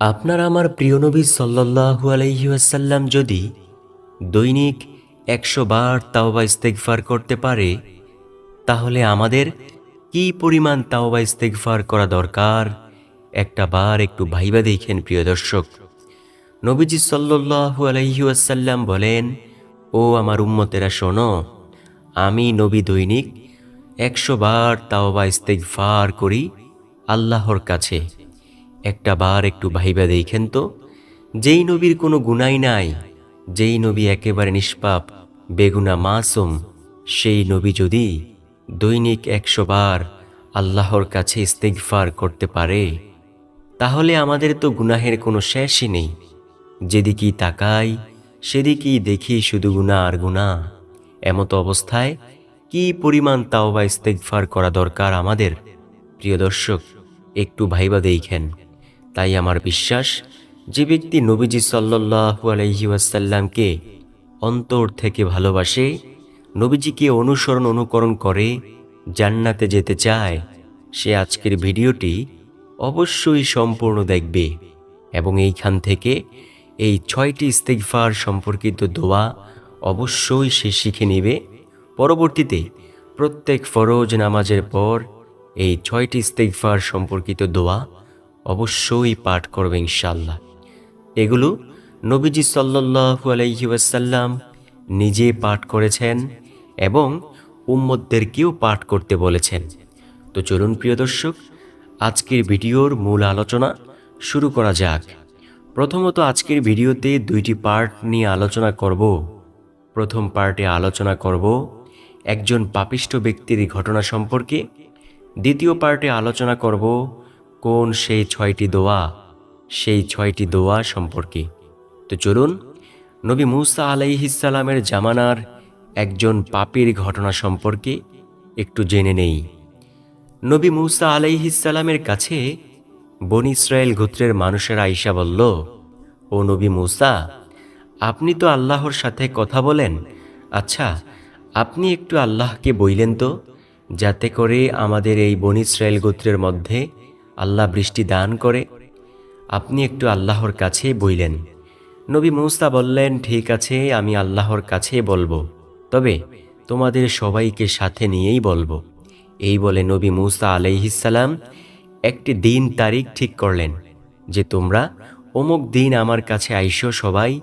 আপনার আমার প্রিয় নবী সাল্লাহু আলহিউসাল্লাম যদি দৈনিক একশো বার তাওবা ইস্তেগফার করতে পারে, তাহলে আমাদের কি পরিমাণ তাওবা ইস্তেগফার করা দরকার? একটা বার একটু ভাইবা দেখেন প্রিয় দর্শক। নবীজি সাল্লাহু আলহিউসাল্লাম বলেন, ও আমার উম্মতেরা, শোনো, আমি নবী দৈনিক একশো বার তাওবা ইস্তেগফার করি আল্লাহর কাছে। একটা বার একটু ভাইবা দেখেন তো। যেই নবীর কোনো গুনাই নাই, যেই নবী একেবারে নিষ্পাপ, বেগুনা মাসুম, সেই নবী যদি দৈনিক একশো বার আল্লাহর কাছে ইস্তেগফার করতে পারে, তাহলে আমাদের তো গুনাহের কোনো শেষই নেই। যেদিকেই তাকাই, সেদিকেই দেখি শুধু গুণা আর গুণা এমতো অবস্থায় কি পরিমাণ তাওবা ইস্তেগফার করা দরকার আমাদের? প্রিয় দর্শক, একটু ভাইবা দেখেন। তাই আমার বিশ্বাস, যে ব্যক্তি নবীজি সাল্লাহু আলহি ওয়াসাল্লামকে অন্তর থেকে ভালোবাসে, নবীজিকে অনুসরণ অনুকরণ করে, জান্নাতে যেতে চায়, সে আজকের ভিডিওটি অবশ্যই সম্পূর্ণ দেখবে এবং এইখান থেকে এই ছয়টি ইস্তেগফার সম্পর্কিত দোয়া অবশ্যই সে শিখে নেবে। পরবর্তীতে প্রত্যেক ফরজ নামাজের পর এই ছয়টি ইস্তেগফার সম্পর্কিত দোয়া অবশ্যই পাঠ করবে ইনশাল্লাহ এগুলো নবীজি সাল্লাহু আলাইহি ওয়াসাল্লাম নিজে পাঠ করেছেন এবং উম্মদদেরকেও পাঠ করতে বলেছেন। তো চলুন প্রিয় দর্শক, আজকের ভিডিওর মূল আলোচনা শুরু করা যাক। প্রথমত আজকের ভিডিওতে দুইটি পার্ট নিয়ে আলোচনা করব। প্রথম পার্টে আলোচনা করব একজন পাপিষ্ট ব্যক্তির ঘটনা সম্পর্কে। দ্বিতীয় পার্টে আলোচনা করব কোন সেই ছয়টি দোয়া, সেই ছয়টি দোয়া সম্পর্কে? তো চলুন, নবী মুসা আলাইহিসালামের জামানার একজন পাপির ঘটনা সম্পর্কে একটু জেনে নেই। নবী মুসা আলাইহিসালামের কাছে বন ইসরায়েল গোত্রের মানুষেরা আইসা বলল, ও নবী মুসা, আপনি তো আল্লাহর সাথে কথা বলেন। আচ্ছা আপনি একটু আল্লাহকে বইলেন তো, যাতে করে আমাদের এই বন ইসরায়েল গোত্রের মধ্যে আল্লাহ বৃষ্টি দান করে। আপনি একটু আল্লাহর কাছে বইলেন। নবী মুসা বললেন, ঠিক আছে, আমি আল্লাহর কাছে বলব। তবে তোমাদের সবাইকে সাথে নিয়েই বলব। এই বলে নবী মুসা আলাইহিসাল্লাম একটি দিন তারিখ ঠিক করলেন যে, তোমরা অমুক দিন আমার কাছে আইসো সবাই,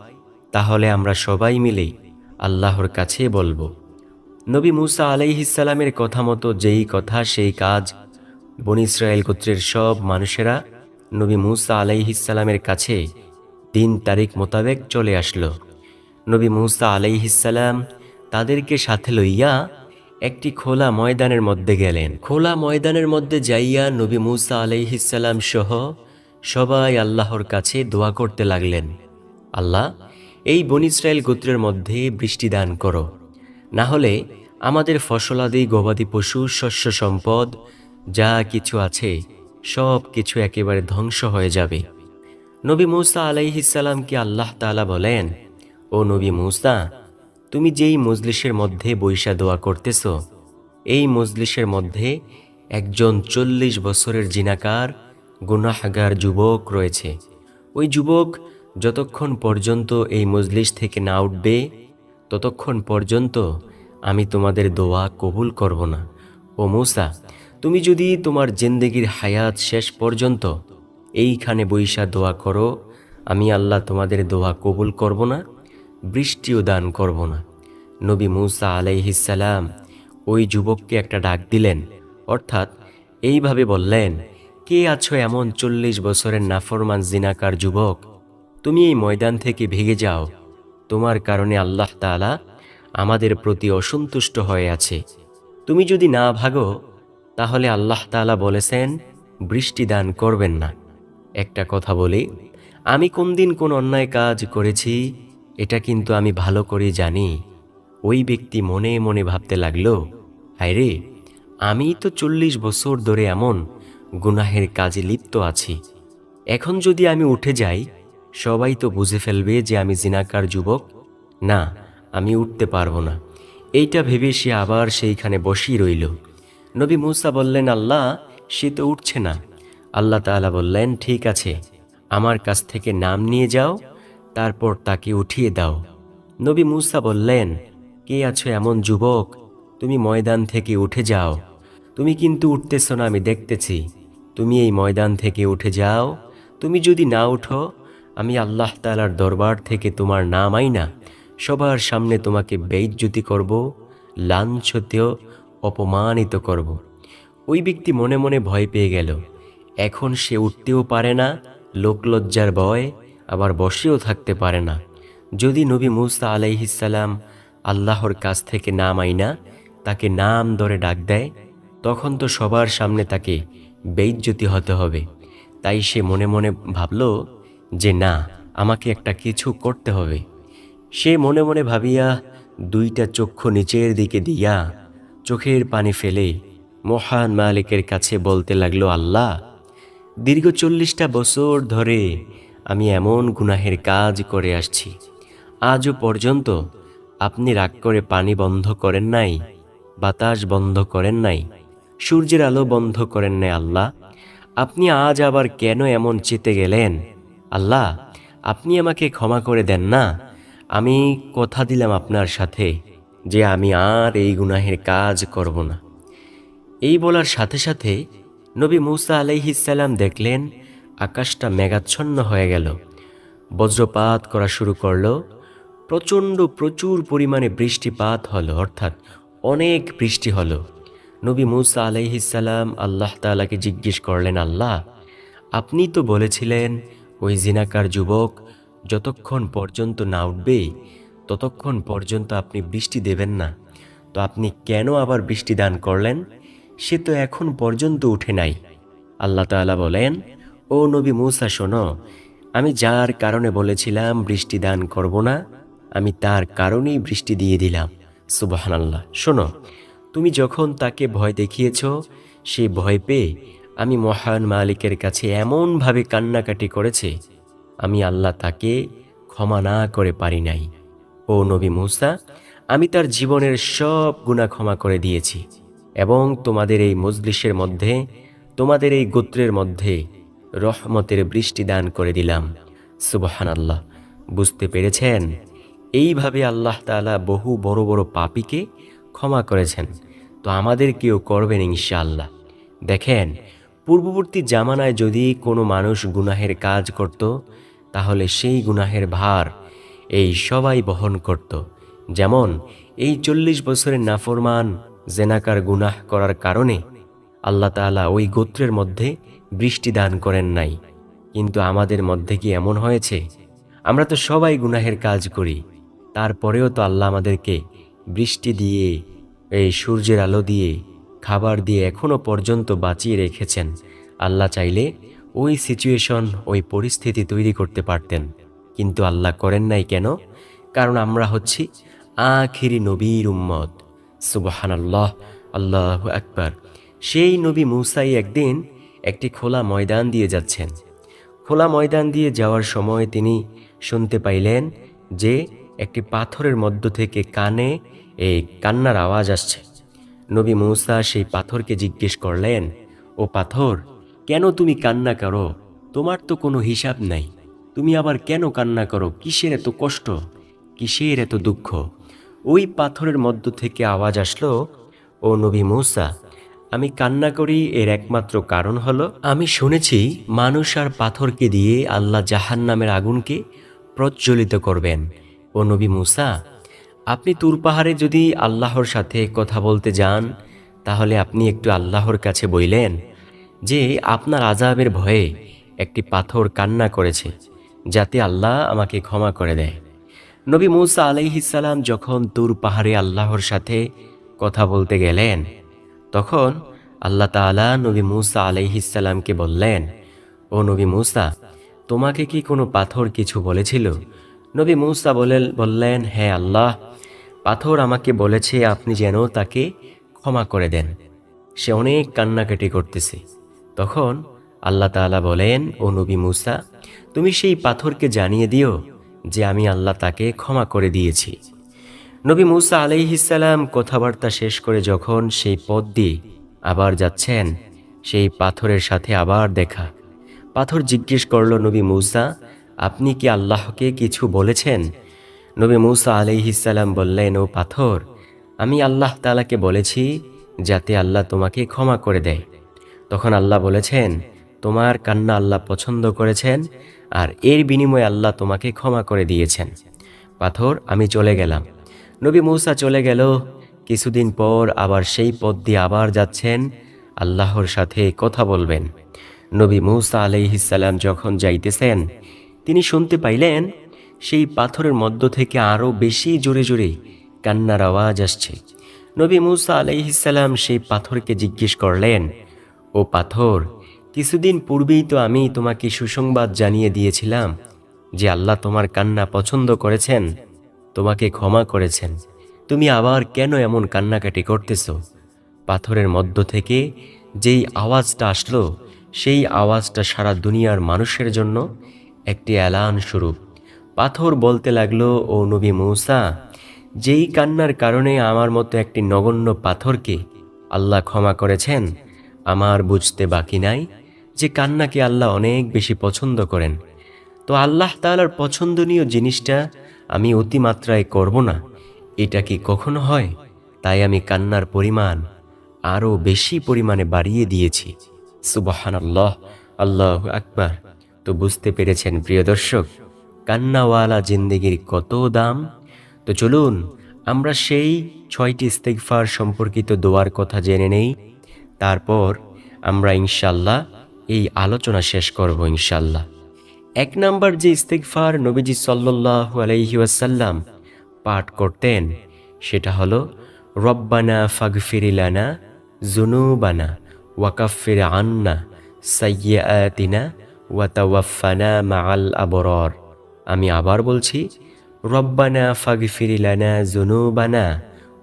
তাহলে আমরা সবাই মিলেই আল্লাহর কাছে বলব। নবী মুসা আলাইহিসাল্লামের কথা মতো যেই কথা, সেই কাজ বন ইসরায়েল গোত্রের সব মানুষেরা নবী মুসা আলাইহিসাল্লামের কাছে দিন তারিখ মোতাবেক চলে আসলো। নবী মুসা আলাইহিসাল্লাম তাদেরকে সাথে লইয়া একটি খোলা ময়দানের মধ্যে গেলেন। খোলা ময়দানের মধ্যে যাইয়া নবী মুসা আলাইহিসাল্লাম সহ সবাই আল্লাহর কাছে দোয়া করতে লাগলেন। আল্লাহ, এই বন ইসরায়েল গোত্রের মধ্যে বৃষ্টি দান করো। না হলে আমাদের ফসলাদি গবাদি পশু শস্য সম্পদ যা কিছু আছে, সব কিছু একেবারে ধ্বংস হয়ে যাবে। নবী মুসা আলাইহিসাল্লামকে আল্লাহ তাআলা বলেন, ও নবী মুসা, তুমি যেই মজলিসের মধ্যে বৈশা দোয়া করতেছ, এই মজলিসের মধ্যে একজন চল্লিশ বছরের জিনাকার, গুনাহাগার যুবক রয়েছে। ওই যুবক যতক্ষণ পর্যন্ত এই মজলিস থেকে না উঠবে, ততক্ষণ পর্যন্ত আমি তোমাদের দোয়া কবুল করব না। ও মূসা তুমি যদি তোমার জিন্দেগির হায়াত শেষ পর্যন্ত এইখানে বৈশা দোয়া করো, আমি আল্লাহ তোমাদের দোয়া কবুল করব না, বৃষ্টিও দান করব না। নবী মুসা আলাইহিসাল্লাম ওই যুবককে একটা ডাক দিলেন, অর্থাৎ এইভাবে বললেন, কে আছো এমন চল্লিশ বছরের নাফরমান জিনাকার যুবক? তুমি এই ময়দান থেকে ভেগে যাও। তোমার কারণে আল্লাহ তাআলা আমাদের প্রতি অসন্তুষ্ট হয়ে আছে। তুমি যদি না ভাগো তাহলে আল্লাহ তাআলা বলেছেন, বৃষ্টি দান করবেন না। একটা কথা বলি, আমি কোন দিন কোন অন্যায় কাজ করেছি, এটা কিন্তু আমি ভালো করে জানি। ওই ব্যক্তি মনে মনে ভাবতে লাগল রে আমি তো চল্লিশ বছর ধরে এমন গুনাহের কাজে লিপ্ত আছি। এখন যদি আমি উঠে যাই, সবাই তো বুঝে ফেলবে যে আমি জিনাকার যুবক। না, আমি উঠতে পারব না। এইটা ভেবে সে আবার সেইখানে বসেই রইল। নবী মুসা বললেন, আল্লাহ, সে তো উঠছে না। আল্লাহ তাআলা বললেন, ঠিক আছে, আমার কাছ থেকে নাম নিয়ে যাও, তারপর তাকে উঠিয়ে দাও। নবী মুসা বললেন, কে আছো এমন যুবক? তুমি ময়দান থেকে উঠে যাও। তুমি কিন্তু উঠতেছ না, আমি দেখতেছি। তুমি এই ময়দান থেকে উঠে যাও। তুমি যদি না উঠো, আমি আল্লাহ তালার দরবার থেকে তোমার নাম আই না সবার সামনে তোমাকে বেইজ্জতি করব, লাঞ্ছতেও অপমানিত করব। ওই ব্যক্তি মনে মনে ভয় পেয়ে গেল। এখন সে উঠতেও পারে না লোকলজ্জার ভয়, আবার বসেও থাকতে পারে না। যদি নবী মুসা আলাইহিসাল্লাম আল্লাহর কাছ থেকে নাম আইনা তাকে নাম ধরে ডাক দেয়, তখন তো সবার সামনে তাকে বেইজ্জতি হতে হবে। তাই সে মনে মনে ভাবল যে না, আমাকে একটা কিছু করতে হবে। সে মনে মনে ভাবিয়া দুইটা চক্ষু নিচের দিকে দিয়া চোখের পানি ফেলে মহান মালিকের কাছে বলতে লাগল, আল্লাহ, দীর্ঘ চল্লিশটা বছর ধরে আমি এমন গুনাহের কাজ করে আসছি। আজও পর্যন্ত আপনি রাগ করে পানি বন্ধ করেন নাই, বাতাস বন্ধ করেন নাই, সূর্যের আলো বন্ধ করেন নাই, আল্লাহ। আপনি আজ আবার কেন এমন চেতে গেলেন? আল্লাহ, আপনি আমাকে ক্ষমা করে দেন না। আমি কথা দিলাম আপনার সাথে। যে আমি আর এই গুনাহের কাজ করব না। এই বলার সাথে সাথে নবী মুসা আলাইহিসাল্লাম দেখলেন, আকাশটা মেঘাচ্ছন্ন হয়ে গেল। বজ্রপাত করা শুরু করল। প্রচণ্ড প্রচুর পরিমাণে বৃষ্টিপাত হলো, অর্থাৎ অনেক বৃষ্টি হলো। নবী মুসা আলাইহিসাল্লাম আল্লাহ তাআলাকে জিজ্ঞেস করলেন, আল্লাহ, আপনি তো বলেছিলেন, ওই জিনাকার যুবক যতক্ষণ পর্যন্ত না উঠবে ততক্ষণ পর্যন্ত আপনি বৃষ্টি দেবেন না। তো আপনি কেন আবার বৃষ্টি দান করলেন? সে তো এখন পর্যন্ত উঠে নাই। আল্লাহ তাআলা বলেন, ও নবী মুসা, শোনো, আমি যার কারণে বলেছিলাম বৃষ্টি দান করব না, আমি তার কারণেই বৃষ্টি দিয়ে দিলাম। সুবাহান আল্লাহ শোনো, তুমি যখন তাকে ভয় দেখিয়েছ, সে ভয় পেয়ে আমি মহান মালিকের কাছে এমনভাবে কান্নাকাটি করেছে, আমি আল্লাহ তাকে ক্ষমা না করে পারি নাই। ও নবী মুসা, আমি তার জীবনের সব গুণা ক্ষমা করে দিয়েছি এবং তোমাদের এই মজলিসের মধ্যে, তোমাদের এই গোত্রের মধ্যে রহমতের বৃষ্টি দান করে দিলাম। সুবহান আল্লাহ বুঝতে পেরেছেন? এইভাবে আল্লাহ তাআলা বহু বড় বড় পাপীকে ক্ষমা করেছেন। তো আমাদের আমাদেরকেও করবেন ইনশাআল্লাহ। দেখেন, পূর্ববর্তী জামানায় যদি কোনো মানুষ গুনাহের কাজ করত, তাহলে সেই গুনাহের ভার এই সবাই বহন করত। যেমন, এই চল্লিশ বছরের নাফরমান, জেনাকার গুনাহ করার কারণে আল্লাহ তাআলা ওই গোত্রের মধ্যে বৃষ্টি দান করেন নাই। কিন্তু আমাদের মধ্যে কি এমন হয়েছে? আমরা তো সবাই গুনাহের কাজ করি। তারপরেও তো আল্লাহ আমাদেরকে বৃষ্টি দিয়ে, এই সূর্যের আলো দিয়ে, খাবার দিয়ে এখনও পর্যন্ত বাঁচিয়ে রেখেছেন। আল্লাহ চাইলে ওই সিচুয়েশন ওই পরিস্থিতি তৈরি করতে পারতেন। কিন্তু আল্লাহ করেন নাই কেন? কারণ আমরা হচ্ছি আখিরি নবীর উম্মত। সুবাহান আল্লাহ আল্লাহ আকবার। সেই নবী মুসাই একদিন একটি খোলা ময়দান দিয়ে যাচ্ছেন। খোলা ময়দান দিয়ে যাওয়ার সময় তিনি শুনতে পাইলেন যে একটি পাথরের মধ্য থেকে কানে এই কান্নার আওয়াজ আসছে। নবী মৌসা সেই পাথরকে জিজ্ঞেস করলেন, ও পাথর, কেন তুমি কান্না করো? তোমার তো কোনো হিসাব নাই। তুমি আবার কেন কান্না করো? কিসের এত কষ্ট? কিসের এত দুঃখ? ওই পাথরের মধ্য থেকে আওয়াজ আসলো, ও নবী মৌসা, আমি কান্না করি এর একমাত্র কারণ হলো, আমি শুনেছি মানুষ আর পাথরকে দিয়ে আল্লাহ জাহান নামের আগুনকে প্রজ্বলিত করবেন। ও নবী মুসা, আপনি তুর পাহাড়ে যদি আল্লাহর সাথে কথা বলতে যান, তাহলে আপনি একটু আল্লাহর কাছে বইলেন যে আপনার আজাবের ভয়ে একটি পাথর কান্না করেছে। যাতে আল্লাহ আমাকে ক্ষমা করে দেয়। নবী মুসা আলাইহিসাল্লাম যখন তুর পাহাড়ে আল্লাহর সাথে কথা বলতে গেলেন, তখন আল্লাহ তাআলা নবী মুসা আলাইহিসাল্লামকে বললেন, ও নবী মুসা, তোমাকে কি কোনো পাথর কিছু বলেছিল? নবী মুসা বলে বললেন হ্যাঁ আল্লাহ, পাথর আমাকে বলেছে আপনি যেন তাকে ক্ষমা করে দেন। সে অনেক কান্নাকাটি করতেছে। তখন আল্লাহ তাআলা বলেন, ও নবী মুসা তুমি সেই পাথরকে জানিয়ে দিও যে আমি আল্লাহ তাকে ক্ষমা করে দিয়েছি। নবী মুসা আলাইহিসাল্লাম কথাবার্তা শেষ করে যখন সেই পথ দিয়ে আবার যাচ্ছেন, সেই পাথরের সাথে আবার দেখা। পাথর জিজ্ঞেস করল, নবী মূসা, আপনি কি আল্লাহকে কিছু বলেছেন? নবী মূসা আলাইহিসাল্লাম বললেন, ও পাথর, আমি আল্লাহ তালাকে বলেছি যাতে আল্লাহ তোমাকে ক্ষমা করে দেয়। তখন আল্লাহ বলেছেন তোমার কান্না আল্লাহ পছন্দ করেছেন আর এর বিনিময়ে আল্লাহ তোমাকে ক্ষমা করে দিয়েছেন। পাথর, আমি চলে গেলাম। নবী মৌসা চলে গেল। কিছুদিন পর আবার সেই পথ দিয়ে আবার যাচ্ছেন। আল্লাহর সাথে কথা বলবেন। নবী মৌসা আলাইহিসাল্লাম যখন যাইতেছেন, তিনি শুনতে পাইলেন, সেই পাথরের মধ্য থেকে আরও বেশি জোরে জোরে কান্নার আওয়াজ আসছে। নবী মৌসা আলাইহিসাল্লাম সেই পাথরকে জিজ্ঞেস করলেন, ও পাথর কিছুদিন পূর্বেই তো আমি তোমাকে সুসংবাদ জানিয়ে দিয়েছিলাম যে আল্লাহ তোমার কান্না পছন্দ করেছেন, তোমাকে ক্ষমা করেছেন। তুমি আবার কেন এমন কান্নাকাটি করতেছ? পাথরের মধ্য থেকে যেই আওয়াজটা আসলো, সেই আওয়াজটা সারা দুনিয়ার মানুষের জন্য একটি অ্যালান স্বরূপ। পাথর বলতে লাগল, ও নবী মৌসা, যেই কান্নার কারণে আমার মতো একটি নগণ্য পাথরকে আল্লাহ ক্ষমা করেছেন, আমার বুঝতে বাকি নাই যে কান্নাকে আল্লাহ অনেক বেশি পছন্দ করেন। তো আল্লাহ তাআলার পছন্দনীয় জিনিসটা আমি অতিমাত্রায় করব না। এটা কি কখনো হয়? তাই আমি কান্নার পরিমাণ আরও বেশি পরিমাণে বাড়িয়ে দিয়েছি। সুবাহান আল্লাহ আল্লাহ আকবার। তো বুঝতে পেরেছেন প্রিয় দর্শক, কান্নাওয়ালা জিন্দেগির কত দাম? তো চলুন, আমরা সেই ছয়টি ইস্তেগফার সম্পর্কিত দোয়ার কথা জেনে নেই। তারপর আমরা ইনশাল্লাহ এই আলোচনা শেষ করব ইনশাল্লাহ এক নাম্বার যে ইস্তেগফার নবীজি সাল্লাল্লাহু আলাইহি ওয়াসাল্লাম পাঠ করতেন, সেটা হলো, রব্বানা ফাগফিরিলানা জুনুবানা ওয়াকাফির আন্না সাইয়াতিনা ওয়াতাওয়াফানা মাআল আবরর। আমি আবার বলছি, রব্বানা ফাগফিরিলানা জুনুবানা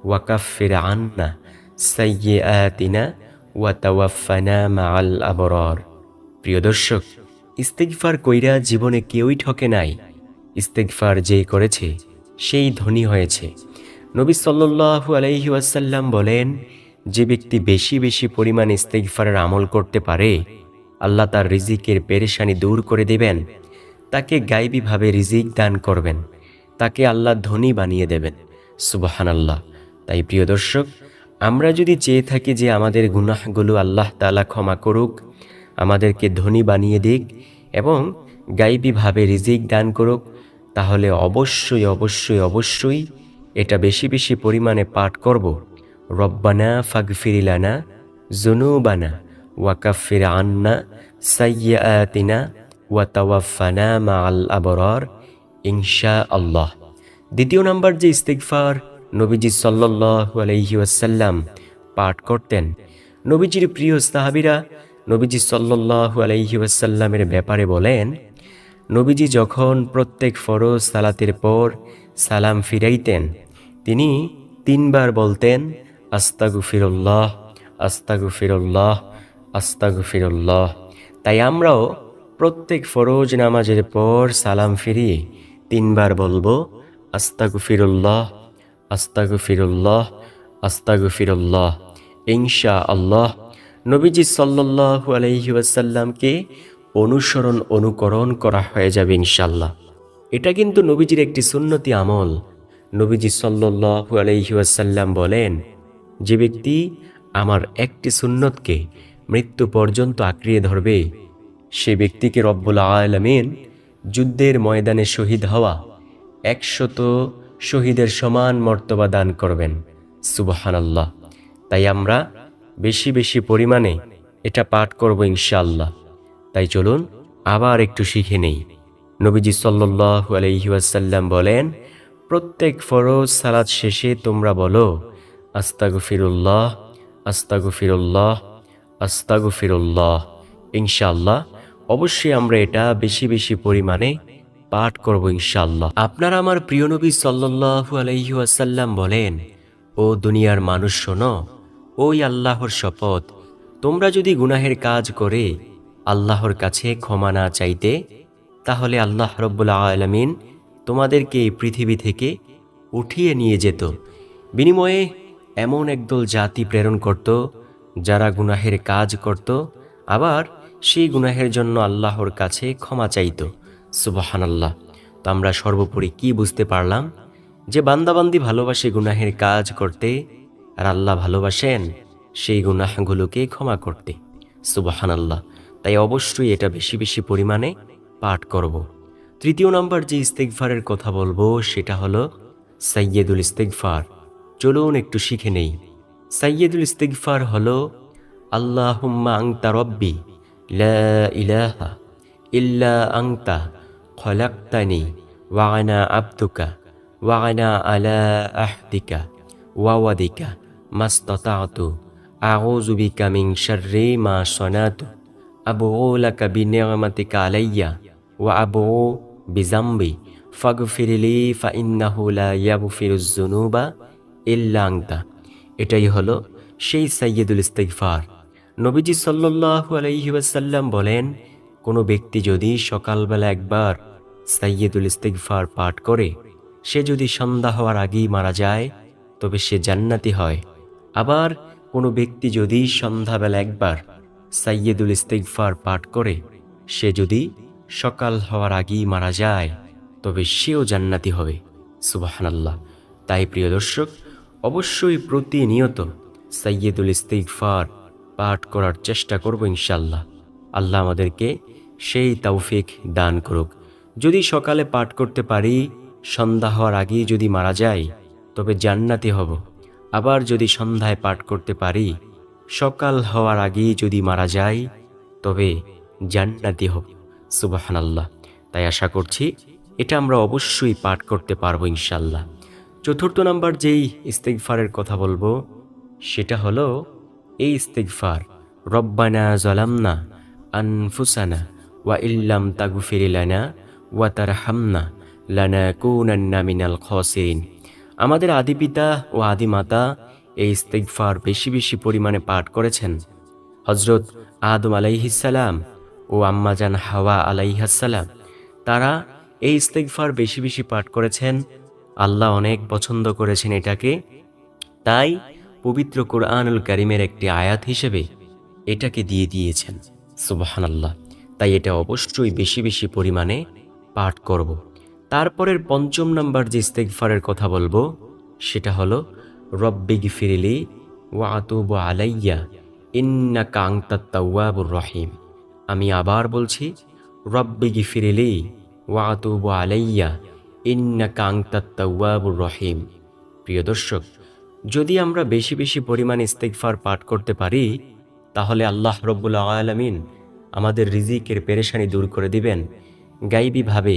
ওয়াকাফির আন্না সাইয়াতিনা ওয়াতাওয়াফানা মাআল আবরর। প্রিয় দর্শক, ইস্তেগফার কইরা জীবনে কেউই ঠকে নাই। ইস্তেগফার যে করেছে, সেই ধনী হয়েছে। নবী সাল্লাল্লাহু আলাইহি ওয়াসাল্লাম বলেন, যে ব্যক্তি বেশি বেশি পরিমাণ ইস্তেগফারের আমল করতে পারে, আল্লাহ তার রিজিকের পেরেশানি দূর করে দেবেন। তাকে গাইবীভাবে রিজিক দান করবেন। তাকে আল্লাহ ধনী বানিয়ে দেবেন। সুবাহান আল্লাহ তাই প্রিয় দর্শক, আমরা যদি চেয়ে থাকি যে আমাদের গুনাহগুলো আল্লাহ তাআলা ক্ষমা করুক আমাদেরকে ধনী বানিয়ে দিক এবং গাইবীভাবে রিজিক দান করুক, তাহলে অবশ্যই অবশ্যই অবশ্যই এটা বেশি বেশি পরিমাণে পাঠ করব। রব্বানা ফাগফিরিলানা জুনুবানা ওয়াকাফির আন্না সাইয়াতিনা ওয়াতাওয়াফানা মা আল আবরার ইনশা আল্লাহ দ্বিতীয় নাম্বার যে ইস্তেগফার নবীজি সাল্লাল্লাহু আলাইহি ওয়াসাল্লাম পাঠ করতেন, নবীজির প্রিয় সাহাবীরা নবীজি সাল্লাল্লাহু আলাইহি ওয়াসাল্লামের ব্যাপারে বলেন, নবীজি যখন প্রত্যেক ফরজ সালাতের পর সালাম ফিরাইতেন, তিনি তিনবার বলতেন আস্তাগু ফিরল্লাহ আস্তাগু ফিরল্লাহ আস্তাগু ফিরল্লাহ তাই আমরাও প্রত্যেক ফরজ নামাজের পর সালাম ফিরিয়ে তিনবার বলব আস্তাগু ফিরল্লাহ আস্তাগু ফিরল্লাহ আস্তাগু ফিরল্লাহ ইনশা আল্লাহ নবীজি সাল্লাল্লাহু আলাইহি ওয়াসাল্লামকে অনুসরণ, অনুকরণ করা হয়ে যাবে ইনশাল্লাহ এটা কিন্তু নবীজির একটি সুন্নতি আমল। নবীজি সাল্লাল্লাহু আলাইহি ওয়াসাল্লাম বলেন, যে ব্যক্তি আমার একটি সুন্নতকে মৃত্যু পর্যন্ত আঁকড়িয়ে ধরবে, সে ব্যক্তিকে রব্বুল আলমিন যুদ্ধের ময়দানে শহীদ হওয়া একশত শহীদের সমান মর্তবা দান করবেন। সুবহানাল্লাহ। তাই আমরা বেশি বেশি পরিমাণে এটা পাঠ করব ইনশাল্লাহ তাই চলুন আবার একটু শিখে নেই। নবীজি সাল্লাল্লাহু আলাইহি ওয়াসাল্লাম বলেন, প্রত্যেক ফরজ সালাত শেষে তোমরা বলো, আস্তাগফিরুল্লাহ আস্তাগফিরুল্লাহ আস্তাগফিরুল্লাহ। ইনশাল্লাহ অবশ্যই আমরা এটা বেশি বেশি পরিমাণে পাঠ করব ইনশাল্লাহ আপনারা আমার প্রিয় নবী সাল্লাল্লাহু আলাইহি ওয়াসাল্লাম বলেন, ও দুনিয়ার মানুষ শোনো ওই আল্লাহর শপথ, তোমরা যদি গুনাহের কাজ করে আল্লাহর কাছে ক্ষমা না চাইতে, তাহলে আল্লাহ রব্বুল আলমিন তোমাদেরকে এই পৃথিবী থেকে উঠিয়ে নিয়ে যেত। বিনিময়ে এমন একদল জাতি প্রেরণ করত, যারা গুনাহের কাজ করত, আবার সেই গুনাহের জন্য আল্লাহর কাছে ক্ষমা চাইত। সুবাহানাল্লাহ। তো আমরা সর্বোপরি কি বুঝতে পারলাম? যে বান্দাবান্দি ভালোবাসে গুনাহের কাজ করতে আর আল্লাহ ভালোবাসেন সেই গুনাহগুলোকে ক্ষমা করতে। সুবাহান আল্লাহ তাই অবশ্যই এটা বেশি বেশি পরিমাণে পাঠ করব। তৃতীয় নম্বর যে ইস্তেকফারের কথা বলব, সেটা হলো সাইয়েদুল ইস্তেকফার চলুন একটু শিখে নেই। সাইয়েদুল ইস্তেকফার হলো, আল্লাহুম্মা আংতা রব্বি ইলাহা ইল্লা আংতা খলাক্তানি ওয়ানা আব্দুকা ওয়ানা আলা আহদিকা ওয়াওয়াদিকা মাস্তাতাতু আউযু বিকা মিন শাররি মা সনাতু আবউ লাকা বিনি'মাতিকা আলাইয়া ওয়া আবউ বিজামবি ফাগফিরলি ফাইন্নাহু লা ইয়াগফিরুজ যুনুবা ইল্লা আনতা এটাই হলো সেই সাইয়্যিদুল ইস্তিগফার। নবীজি সাল্লাল্লাহু আলাইহি ওয়াসাল্লাম বলেন, কোনো ব্যক্তি যদি সকালবেলা একবার সাইয়্যিদুল ইস্তিগফার পাঠ করে, সে যদি সন্ধ্যা হওয়ার আগেই মারা যায়, তবে সে জান্নাতি হয়। আবার কোনো ব্যক্তি যদি সন্ধ্যাবেলা একবার সাইয়্যিদুল ইস্তিগফার পাঠ করে, সে যদি সকাল হওয়ার আগেই মারা যায়, তবে সেও জান্নাতি হবে। সুবাহানাল্লাহ। তাই প্রিয় দর্শক, অবশ্যই প্রতিনিয়ত সাইয়্যিদুল ইস্তিগফার পাঠ করার চেষ্টা করব ইনশাল্লাহ আল্লাহ আমাদেরকে সেই তৌফিক দান করুক। যদি সকালে পাঠ করতে পারি, সন্ধ্যা হওয়ার আগেই যদি মারা যায়, তবে জান্নাতি হব। আবার যদি সন্ধ্যায় পাঠ করতে পারি, সকাল হওয়ার আগেই যদি মারা যায় তবে জান্নাতি হব সুবাহান আল্লাহ তাই আশা করছি এটা আমরা অবশ্যই পাঠ করতে পারব ইনশাল্লাহ চতুর্থ নাম্বার যেই ইস্তেকফারের কথা বলব, সেটা হলো, এই ইস্তেকফার রব্বানা জলামনা আনফুসানা ওয়া ইল্লাম তাগুফিরিলানা ওয়া তারহামনা লানা কুনান্না মিনাল খসিরিন। আমাদের আদি পিতা ও আদি মাতা এই ইস্তেকফার বেশি বেশি পরিমাণে পাঠ করেছেন। হজরত আদম আলাইহিসালাম ও আম্মাজান হাওয়া আলাইহাসালাম তারা এই ইস্তেকফার বেশি বেশি পাঠ করেছেন। আল্লাহ অনেক পছন্দ করেছেন এটাকে। তাই পবিত্র কোরআনুল করিমের একটি আয়াত হিসেবে এটাকে দিয়ে দিয়েছেন। সুবাহান আল্লাহ তাই এটা অবশ্যই বেশি বেশি পরিমাণে পাঠ করব। তারপরের পঞ্চম নাম্বার যে ইস্তেকফারের কথা বলব, সেটা হলো রব্বিগ ফিরিলি ওয়া আতুব আলাইয়া ইন্না কাংতা তাওয়াবুর রহিম। আমি আবার বলছি রব্বিগ ফিরিলি ওয়া আতুব আলাইয়া ইন্না কাংতা তাওয়াবুর রহিম। প্রিয় দর্শক, যদি আমরা বেশি বেশি পরিমাণ ইস্তেকফার পাঠ করতে পারি, তাহলে আল্লাহ রব্বুল আলমিন আমাদের রিজিকের পেরেশানি দূর করে দিবেন। গাইবীভাবে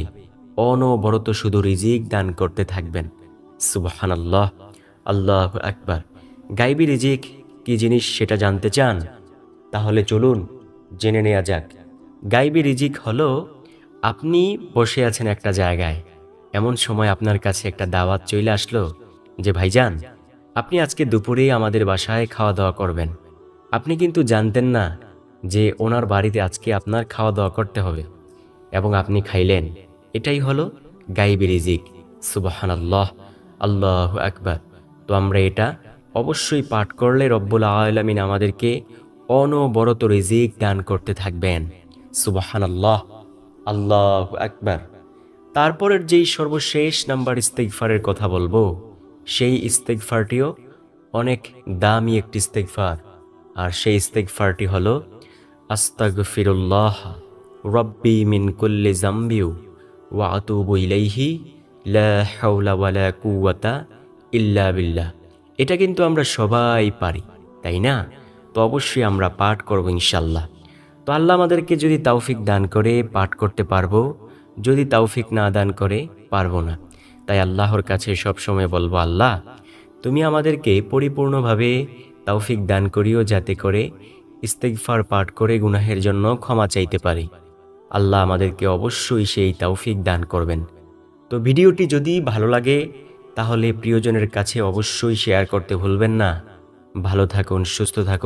অনবরত শুধু রিজিক দান করতে থাকবেন। সুবহান আল্লাহ আল্লাহ আকবার। গাইবি রিজিক কি জিনিস সেটা জানতে চান? তাহলে চলুন জেনে নেওয়া যাক। গাইবি রিজিক হলো, আপনি বসে আছেন একটা জায়গায়। এমন সময় আপনার কাছে একটা দাওয়াত চলে আসলো যে, ভাইজান, আপনি আজকে দুপুরেই আমাদের বাসায় খাওয়া দাওয়া করবেন। আপনি কিন্তু জানতেন না যে, ওনার বাড়িতে আজকে আপনার খাওয়া দাওয়া করতে হবে এবং আপনি খাইলেন। এটাই হলো গাইবি রিজিক। সুবাহান আল্লাহ আল্লাহ আকবার। তো আমরা এটা অবশ্যই পাঠ করলে রব্বুল আলমিন আমাদেরকে অনবরত রিজিক দান করতে থাকবেন। সুবাহান আল্লাহ আল্লাহ আকবার। তারপরের যেই সর্বশেষ নাম্বার ইস্তেকফারের কথা বলব, সেই ইস্তেকফারটিও অনেক দামি একটি ইস্তেকফার আর সেই ইস্তেকফারটি হলো, আস্তাগফিরুল্লাহ, রব্বি মিন কুল্লি জাম্বিউ। ওয়া আতুবু ইলাইহি, লা ইল্লা বিল্লাহ। এটা কিন্তু আমরা সবাই পারি, তাই না? তো অবশ্যই আমরা পাঠ করব ইনশাল্লাহ তো আল্লাহ আমাদেরকে যদি তাওফিক দান করে, পাঠ করতে পারব। যদি তাওফিক না দান করে, পারব না। তাই আল্লাহর কাছে সবসময় বলব, আল্লাহ, তুমি আমাদেরকে পরিপূর্ণভাবে তাওফিক দান করিও যাতে করে ইস্তেকফার পাঠ করে গুনাহের জন্য ক্ষমা চাইতে পারি। আল্লাহ আমাদেরকে অবশ্যই সেই তৌফিক দান করবেন। তো ভিডিওটি যদি ভালো লাগে, তাহলে প্রিয়জনের কাছে অবশ্যই শেয়ার করতে ভুলবেন না। ভালো থাকুন, সুস্থ থাকুন।